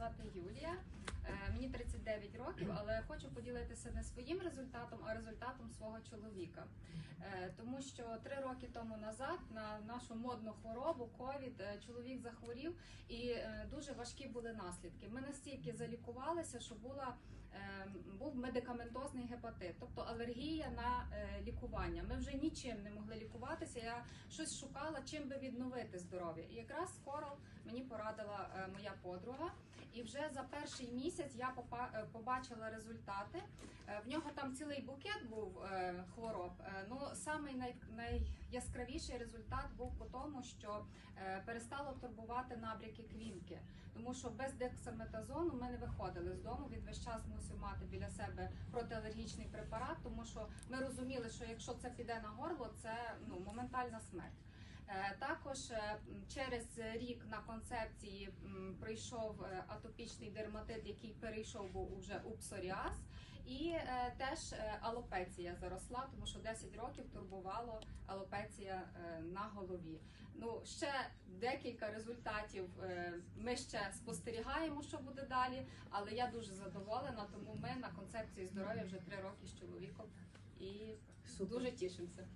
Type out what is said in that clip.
звати Юлія. Е, Мені 39 років, але хочу поділитися не своїм результатом, а результатом свого чоловіка. Е, Тому що три роки тому назад на нашу модну хворобу ковід е, чоловік захворів і дуже важкі були наслідки. Ми настільки залікувалися, що була був медикаментозний гепатит, тобто алергія на лікування. Ми вже нічим не могли лікуватися. Я щось шукала, чим би відновити здоров'я. І якраз скоро мені порадила моя подруга. І вже за перший місяць я е, побачила результати. Е, В нього там цілий букет був е, хвороб. Ну самий най, найяскравіший результат був по тому, що перестало турбувати набряки квінки. Тому що без дексаметазону ми не виходили з дому. Він весь час мусив мати біля себе протиалергічний препарат, тому що ми розуміли, що якщо це піде на горло, це ну моментальна смерть. Е, Також е, через рік на концепції прийшов е, атопічний дерматит, який перейшов був уже у псоріаз, і теж алопеція заросла, тому що 10 років турбувало алопеція на голові. Ну ще декілька результатів ми ще спостерігаємо, що буде далі. Але я дуже задоволена, тому ми на концепції здоров'я вже три роки з чоловіком і Супер. дуже тішимося.